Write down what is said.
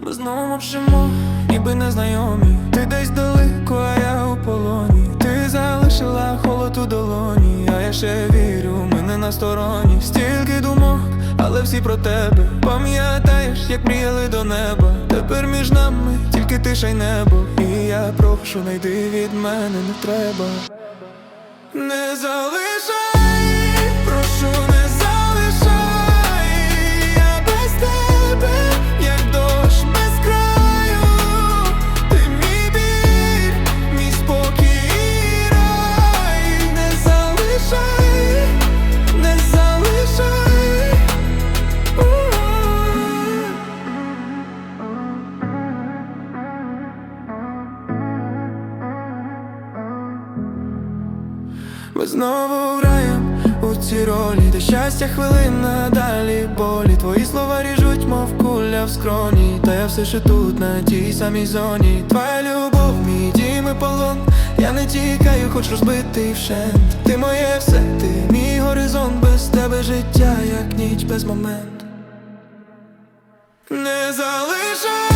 Ми знову мовчимо, ніби незнайомі. Ти десь далеко, а я у полоні. Ти залишила холод у долоні, а я ще вірю, ми не на стороні. Стільки думок, але всі про тебе. Пам'ятаєш, як мріяли до неба. Тепер між нами тільки тиша й небо. І я прошу, найди від мене не треба. Не залишай, Ми знову граєм у цій ролі, де щастя хвилина, далі болі. Твої слова ріжуть, мов куля в скроні. Та я все ще тут, на тій самій зоні. Твоя любов, мій дім і полон. Я не тікаю, хоч розбитий вщент. Ти моє все, ти мій горизонт, без тебе життя, як ніч без момент. Не залишай